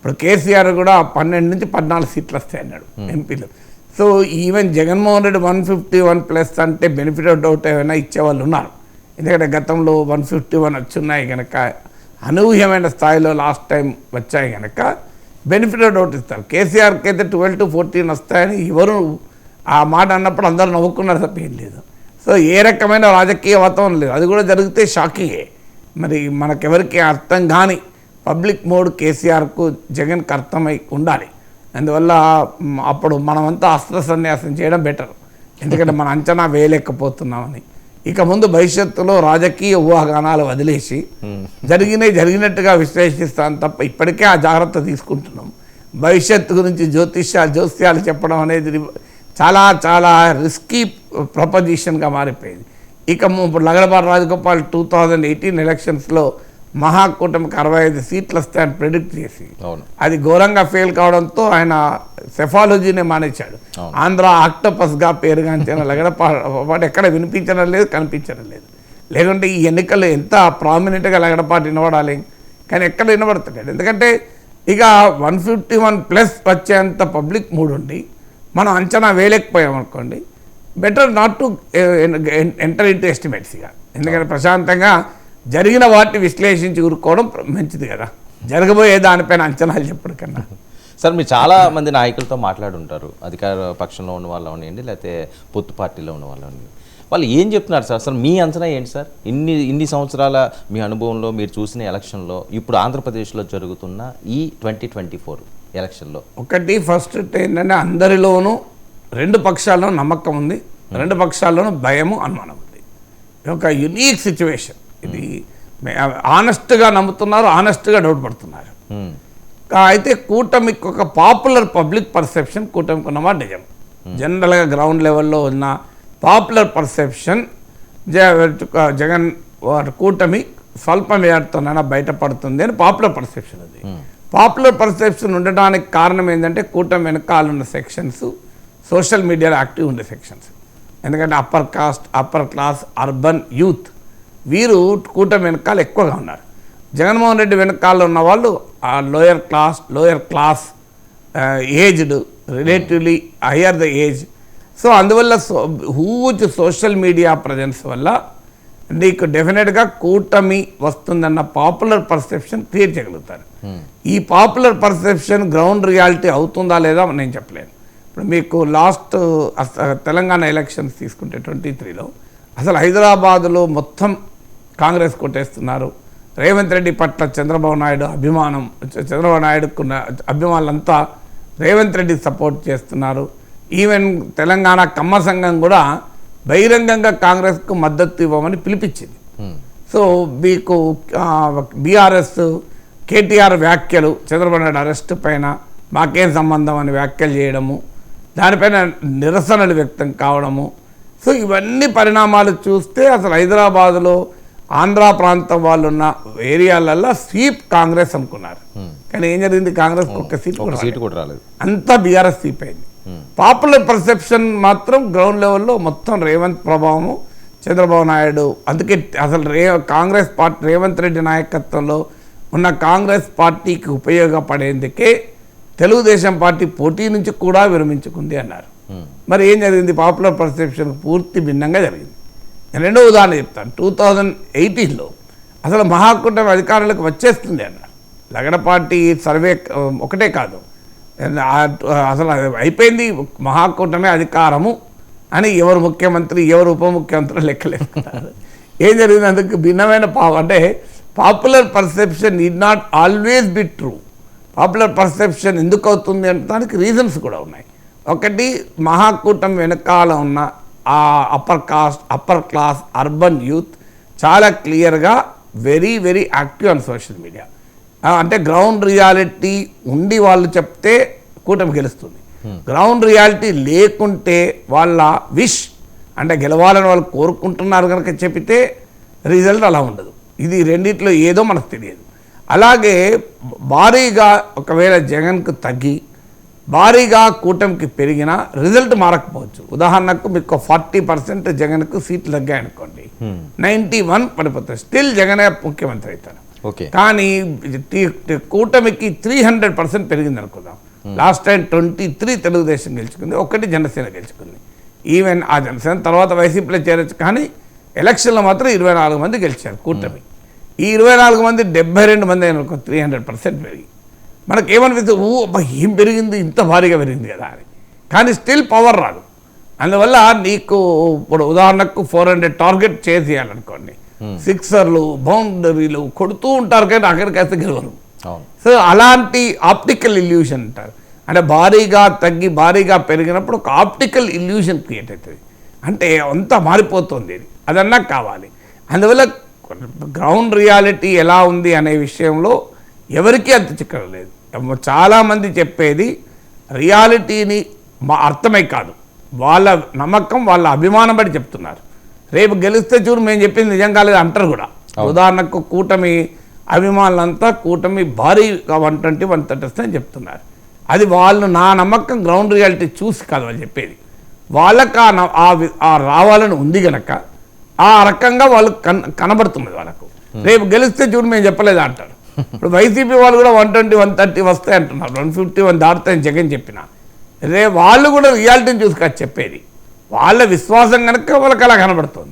ఇప్పుడు కేసీఆర్ కూడా పన్నెండు నుంచి పద్నాలుగు సీట్లు వస్తాయి అన్నాడు ఎంపీలు. So even Jaganmohan Reddy one fifty one plus అంటే బెనిఫిట్ ఆఫ్ డౌట్ ఏమైనా ఇచ్చేవాళ్ళు ఉన్నారు. ఎందుకంటే గతంలో వన్ ఫిఫ్టీ వన్ వచ్చున్నాయి కనుక అనూహ్యమైన స్థాయిలో లాస్ట్ టైం వచ్చాయి కనుక బెనిఫిట్ ఆఫ్ డౌట్ ఇస్తారు. కేసీఆర్కి అయితే ట్వెల్వ్ టు ఫోర్టీన్ వస్తాయని ఎవరు ఆ మాట అన్నప్పుడు అందరూ నవ్వుకున్నారు తప్ప ఏం లేదు. సో ఏ రకమైన రాజకీయ వాతావరణం లేదు. అది కూడా జరిగితే షాకింగే మరి మనకెవరికి అర్థం కాని పబ్లిక్ మోడ్ కేసీఆర్కు జగన్కి అర్థమై ఉండాలి. అందువల్ల అప్పుడు మనమంతా అస్త్ర సన్యాసం చేయడం బెటర్ ఎందుకంటే మన అంచనా వేయలేకపోతున్నామని. ఇక ముందు భవిష్యత్తులో రాజకీయ ఊహాగానాలు వదిలేసి జరిగినవి జరిగినట్టుగా విశ్లేషిస్తాను తప్ప ఇప్పటికే ఆ జాగ్రత్త తీసుకుంటున్నాం. భవిష్యత్తు గురించి జ్యోతిష్యాలు జ్యోతిష్యాలు చెప్పడం అనేది చాలా చాలా రిస్కీ ప్రపోజిషన్గా మారిపోయింది. ఇక ఇప్పుడు Lagadapati Rajagopal two thousand eighteen ఎలక్షన్స్లో మహాకూటమికి అరవై ఐదు సీట్లు వస్తాయని ప్రిడిక్ట్ చేసి అవును. అది ఘోరంగా ఫెయిల్ కావడంతో ఆయన సెఫాలజీనే మానేశాడు. ఆంధ్ర ఆక్టోపస్గా పేరుగాంచిన లగడపాటు ఎక్కడ వినిపించడం లేదు కనిపించడం లేదు. లేకుంటే ఈ ఎన్నికలు ఎంత ప్రామినెంట్గా లగడపాటు వినబడాలి? కానీ ఎక్కడ వినబడతలేదు ఎందుకంటే ఇక వన్ ఫిఫ్టీ వన్ ప్లస్ వచ్చేంత పబ్లిక్ మూడు ఉండి మనం అంచనా వేయలేకపోయాం అనుకోండి better not to enter into estimates ఇక. ఎందుకంటే ప్రశాంతంగా జరిగిన వాటిని విశ్లేషించి ఊరుకోవడం మంచిది కదా. జరగబోయే దానిపైన అంచనాలు చెప్పడం కన్నా. సార్ మీరు చాలా మంది నాయకులతో మాట్లాడుంటారు. అధికార పక్షంలో ఉన్న వాళ్ళు అవనివ్వండి లేకపోతే పొత్తు పార్టీలో ఉన్న వాళ్ళు అవనివ్వండి వాళ్ళు ఏం చెప్తున్నారు సార్? అసలు మీ అంచనా ఏంటి సార్? ఇన్ని ఇన్ని సంవత్సరాల మీ అనుభవంలో మీరు చూసిన ఎలక్షన్లో ఇప్పుడు ఆంధ్రప్రదేశ్లో జరుగుతున్న ఈ ట్వంటీ ట్వంటీ ఫోర్ ఎలక్షన్లో? ఒకటి ఫస్ట్ ఏంటంటే అందరిలోనూ రెండు పక్షాల్లోనూ నమ్మకం ఉంది రెండు పక్షాల్లోనూ భయము అనుమానం ఉంది. ఒక యునీక్ సిచ్యువేషన్. ఇది ఆనెస్ట్గా నమ్ముతున్నారు ఆనెస్ట్గా డౌట్ పడుతున్నారు. కా- అయితే కూటమికి ఒక పాపులర్ పబ్లిక్ పర్సెప్షన్ కూటమికి ఉన్నమాట నిజం. జనరల్గా గ్రౌండ్ లెవెల్లో ఉన్న పాపులర్ పర్సెప్షన్ జగన్ వారి కూటమి స్వల్ప మేరతోనైనా బయటపడుతుంది అని పాపులర్ పర్సెప్షన్ అది. పాపులర్ పర్సెప్షన్ ఉండడానికి కారణం ఏంటంటే కూటమి వెనకాల ఉన్న సెక్షన్స్ సోషల్ మీడియాలో యాక్టివ్ ఉండే సెక్షన్స్ ఎందుకంటే upper caste upper class urban youth వీరు కూటమి వెనకాల ఎక్కువగా ఉన్నారు. జగన్మోహన్ రెడ్డి వెనకాల ఉన్న వాళ్ళు ఆ lower class lower class aged relatively higher the age so అందువల్ల so whose social media presence వల్ల నీకు డెఫినెట్గా కూటమి వస్తుందన్న పాపులర్ పర్సెప్షన్ క్రియేట్ చేయగలుగుతారు. ఈ పాపులర్ పర్సెప్షన్ గ్రౌండ్ రియాలిటీ అవుతుందా లేదా నేను చెప్పలేను. ఇప్పుడు మీకు లాస్ట్ తెలంగాణ ఎలక్షన్స్ తీసుకుంటే ట్వంటీ త్రీలో అసలు హైదరాబాదులో మొత్తం కాంగ్రెస్ కొట్టేస్తున్నారు. రేవంత్ రెడ్డి పట్ల చంద్రబాబు నాయుడు అభిమానం చంద్రబాబు నాయుడుకున్న అభిమానులంతా రేవంత్ రెడ్డి సపోర్ట్ చేస్తున్నారు. ఈవెన్ తెలంగాణ కమ్మ సంఘం కూడా బహిరంగంగా కాంగ్రెస్కు మద్దతు ఇవ్వమని పిలిపించింది. సో మీకు బీఆర్ఎస్ కేటీఆర్ వ్యాఖ్యలు చంద్రబాబు నాయుడు అరెస్ట్ పైన మాకేం సంబంధం అని వ్యాఖ్యలు చేయడము దానిపైన నిరసనలు వ్యక్తం కావడము. సో ఇవన్నీ పరిణామాలు చూస్తే అసలు హైదరాబాదులో ఆంధ్ర ప్రాంతం వాళ్ళు ఉన్న ఏరియాలల్లో స్వీప్ కాంగ్రెస్ అనుకున్నారు. కానీ ఏం జరిగింది? కాంగ్రెస్ ఒక్క సీట్ సీటు కూడా రాలేదు. అంతా బీఆర్ఎస్ స్వీప్ అయింది. పాపులర్ పర్సెప్షన్ మాత్రం గ్రౌండ్ లెవెల్లో మొత్తం రేవంత్ ప్రభావము చంద్రబాబు నాయుడు అందుకే అసలు రే కాంగ్రెస్ పార్టీ రేవంత్ రెడ్డి నాయకత్వంలో ఉన్న కాంగ్రెస్ పార్టీకి ఉపయోగపడేందుకే తెలుగుదేశం పార్టీ పోటీ నుంచి కూడా విరమించుకుంది అన్నారు. మరి ఏం జరిగింది? పాపులర్ పర్సెప్షన్ పూర్తి భిన్నంగా జరిగింది. రెండో ఉదాహరణ చెప్తాను. టూ థౌజండ్ ఎయిటీన్లో అసలు మహాకూటమి అధికారులకు వచ్చేస్తుంది అన్న. లగడపాటి సర్వే ఒకటే కాదు. అసలు అయిపోయింది. మహాకూటమి అధికారము అని ఎవరు ముఖ్యమంత్రి ఎవరు ఉప ముఖ్యమంత్రి లెక్కలేసుకున్నారు ఏం జరిగింది? అందుకు భిన్నమైన పాప అంటే popular perception need not always be true. Popular perception ఎందుకు అవుతుంది అంటే దానికి రీజన్స్ కూడా ఉన్నాయి. ఒకటి మహాకూటమి వెనకాల ఉన్న ఆ upper caste upper class urban youth చాలా క్లియర్గా very very active on social media అంటే గ్రౌండ్ రియాలిటీ ఉండి వాళ్ళు చెప్తే కూటమి గెలుస్తుంది. గ్రౌండ్ రియాలిటీ లేకుంటే వాళ్ళ విష్ అంటే గెలవాలని వాళ్ళు కోరుకుంటున్నారు కనుక చెప్తే రిజల్ట్ అలా ఉండదు. ఇది రెండిట్లో ఏదో మనకు తెలియదు. అలాగే భారీగా ఒకవేళ జగన్కు తగ్గి భారీగా కూటమికి పెరిగినా రిజల్ట్ మారకపోవచ్చు. ఉదాహరణకు మీకు ఫార్టీ పర్సెంట్ జగన్కు సీట్లు తగ్గాయనుకోండి. నైంటీ వన్ పడిపోతాయి స్టిల్ జగనే ముఖ్యమంత్రి అవుతారు. ఓకే. కానీ కూటమికి త్రీ హండ్రెడ్ పర్సెంట్ పెరిగింది అనుకుందాం last time twenty three Telugu Desam గెలుచుకుంది ఒకటి జనసేన గెలుచుకుంది. ఈవెన్ ఆ జనసేన తర్వాత వైసీపీలో చేరొచ్చు కానీ ఎలక్షన్లో మాత్రం ఇరవై నాలుగు మంది గెలిచారు కూటమి. ఈ ఇరవై నాలుగు మంది డెబ్బై రెండు మంది అయిన అనుకో త్రీ హండ్రెడ్ పర్సెంట్ పెరిగి మనకి ఏమనిపిస్తుంది ఓ అబ్బా ఏం పెరిగింది? ఇంత భారీగా పెరిగింది కదా అని. కానీ స్టిల్ పవర్ రాదు. అందువల్ల నీకు ఇప్పుడు ఉదాహరణకు ఫోర్ హండ్రెడ్ టార్గెట్ చేసేయాలనుకోండి. సిక్సర్లు బౌండరీలు కొడుతూ ఉంటారు కానీ అక్కడికైతే గెలవరు. సో అలాంటి ఆప్టికల్ ఇల్యూషన్ అంటారు. అంటే భారీగా తగ్గి భారీగా పెరిగినప్పుడు ఒక ఆప్టికల్ ఇల్యూషన్ క్రియేట్ అవుతుంది. అంటే అంతా మారిపోతుంది ఇది. అదన్నా కావాలి. అందువల్ల గ్రౌండ్ రియాలిటీ ఎలా ఉంది అనే విషయంలో ఎవరికీ అంత చిక్కడం లేదు. చాలామంది చెప్పేది రియాలిటీని మా అర్థమై కాదు. వాళ్ళ నమ్మకం వాళ్ళ అభిమానం బట్టి చెప్తున్నారు. రేపు గెలిస్తే చూడు మేము చెప్పింది నిజం కాలేదు అంటారు కూడా. ఉదాహరణకు కూటమి అభిమానులంతా కూటమి భారీగా వన్ ట్వంటీ వన్ థర్టీ వస్తాయని చెప్తున్నారు. అది వాళ్ళు నా నమ్మకం గ్రౌండ్ రియాలిటీ చూసి కాదు వాళ్ళు చెప్పేది. వాళ్ళకి ఆ రావాలని ఉంది గనక ఆ రకంగా వాళ్ళు కన్ కనబడుతున్నది వాళ్ళకు. రేపు గెలిస్తే చూడు మేము చెప్పలేదు అంటారు. ఇప్పుడు వైసీపీ వాళ్ళు కూడా వన్ ట్వంటీ వన్ థర్టీ వస్తాయి అంటున్నారు. వన్ ఫిఫ్టీ వన్ దాటుతాయని జగన్ చెప్పిన. రే వాళ్ళు కూడా రియాలిటీని చూసుకొని చెప్పేది. వాళ్ళ విశ్వాసం కనుక వాళ్ళకి అలా కనబడుతుంది.